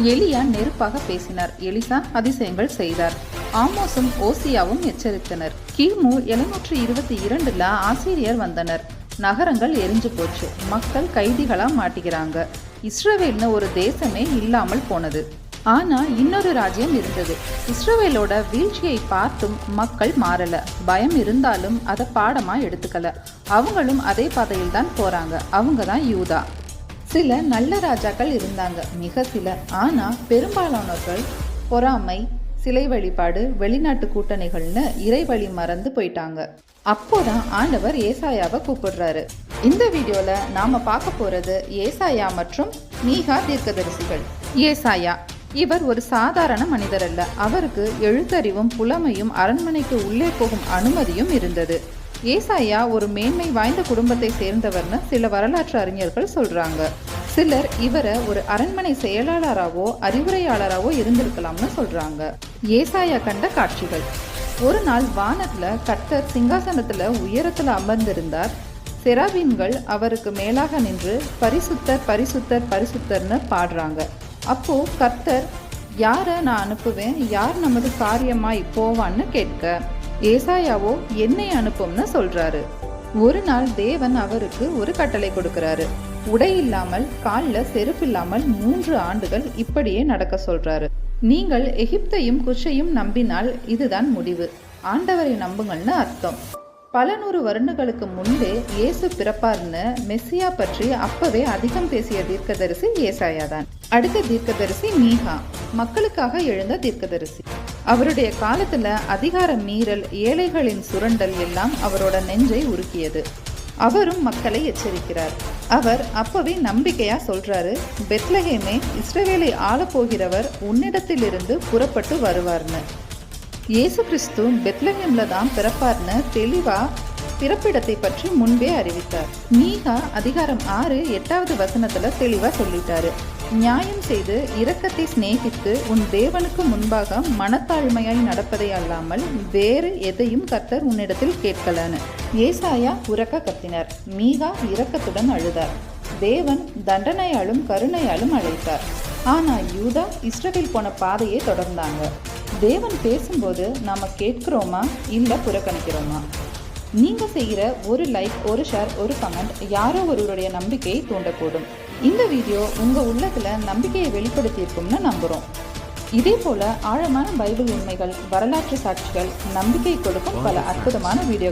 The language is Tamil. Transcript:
எலியா நெருப்பாக பேசினார். எலிசா அதிசயங்கள் செய்தார். ஆமோஸும் ஓசியாவும் எச்சரித்தனர். கிமு எழுநூற்று இருபத்தி இரண்டுல ஆசிரியர் வந்தனர். நகரங்கள் எரிஞ்சு போச்சு. மக்கள் கைதிகளா மாட்டிக்கிறாங்க. இஸ்ரவேல்னு ஒரு தேசமே இல்லாமல் போனது. ஆனா இன்னொரு ராஜ்யம் இருந்தது. இஸ்ரவேலோட வீழ்ச்சியை பார்த்தும் மக்கள் மாறல. பயம் இருந்தாலும் அதை பாடமா எடுத்துக்கல. அவங்களும் அதே பாதையில் தான் போறாங்க. அவங்க தான் யூதா. சில நல்ல ராஜாக்கள் இருந்தாங்க மிக சில. ஆனால் பெரும்பாலானவர்கள் பொறாமை சிலை வழிபாடு வெளிநாட்டு கூட்டணிகள்னு இறை வழி மறந்து போயிட்டாங்க. அப்போதான் ஆண்டவர் ஏசாயாவை கூப்பிடுறாரு. இந்த வீடியோல நாம பார்க்க போறது ஏசாயா மற்றும் மீகா தீர்க்கதரிசிகள். ஏசாயா இவர் ஒரு சாதாரண மனிதர் அல்ல. அவருக்கு எழுத்தறிவும் புலமையும் அரண்மனைக்கு உள்ளே போகும் அனுமதியும் இருந்தது. ஏசாயா ஒரு மேன்மை வாய்ந்த குடும்பத்தை சேர்ந்தவர்னு சில வரலாற்று அறிஞர்கள் சொல்றாங்க. சிலர் இவரை ஒரு அரண்மனை செயலாளராகவோ அறிவுரையாளராகவோ இருந்திருக்கலாம்னு சொல்றாங்க. ஏசாயா கண்ட காட்சிகள். ஒரு நாள் வானத்துல கர்த்தர் சிங்காசனத்துல உயரத்துல அமர்ந்திருந்தார். செராபீன்கள் அவருக்கு மேலாக நின்று பரிசுத்தர் பரிசுத்தர் பரிசுத்தர்னு பாடுறாங்க. அப்போ கர்த்தர் யாரை நான் அனுப்புவேன்? யார் நமது காரியமாய் போவான்னு கேட்க ஏசாயாவோ என்னை அனுப்பும்னு சொல்றாரு. ஒரு நாள் தேவன் அவருக்கு ஒரு கட்டளை கொடுக்கிறாரு. உடை இல்லாமல் காலில் செருப்பு இல்லாமல் மூன்று ஆண்டுகள் இப்படியே நடக்க சொல்றாரு. நீங்கள் எகிப்தையும் குஷையும் நம்பினால் இதுதான் முடிவு. ஆண்டவரை நம்புங்கள்னு அர்த்தம். பல நூறு வருடங்களுக்கு முன்பே இயேசு பிறப்பார்னு மெஸ்ஸியா பற்றி அப்பவே அதிகம் பேசிய தீர்க்கதரிசி ஏசாயா தான். அடுத்த தீர்க்கதரிசி மீகா. மக்களுக்காக எழுந்த தீர்க்கதரிசி. அவருடைய காலத்துல அதிகார மீறல் ஏழைகளின் சுரண்டல் எல்லாம் அவரோட நெஞ்சை உருக்கியது. அவரும் மக்களை எச்சரிக்கிறார். அவர் அப்பவே நம்பிக்கையா சொல்றாரு பெத்லஹேமே இஸ்ரவேலை ஆளப்போகிறவர் உன்னிடத்திலிருந்து புறப்பட்டு வருவார்னு. இயேசு கிறிஸ்து பெத்லஹேம்ல தான் பிறப்பார்னு தெளிவா பிறப்பிடத்தை பற்றி முன்பே அறிவித்தார். மீகா அதிகாரம் ஆறு எட்டாவது வசனத்துல தெளிவா சொல்லிட்டாரு. நியாயம் செய்து இரக்கத்தை சிநேகித்து உன் தேவனுக்கு முன்பாக மனத்தாழ்மையாய் நடப்பதை அல்லாமல் வேறு எதையும் கர்த்தர் உன்னிடத்தில் கேட்கலானு ஏசாயா உறக்க கத்தினார். மீகா இரக்கத்துடன் அழுதார். தேவன் தண்டனையாலும் கருணையாலும் அழைத்தார். ஆனா யூதா இஸ்ரவேல் போன பாதையை தொடர்ந்தாங்க. தேவன் பேசும்போது நாம கேட்கிறோமா? இல்ல புறக்கணிக்கிறோமா? நீங்க செய்கிற ஒரு லைக் ஒரு ஷேர் ஒரு கமெண்ட் யாரோ ஒருவருடைய நம்பிக்கையை தூண்டக்கூடும். இந்த வீடியோ உங்க உள்ளத்துல நம்பிக்கையை வெளிப்படுத்தியிருக்கும்னு நம்புறோம். இதே போல ஆழமான பைபிள் உண்மைகள் வரலாற்று சாட்சிகள் நம்பிக்கை கொடுக்கும் பல அற்புதமான வீடியோ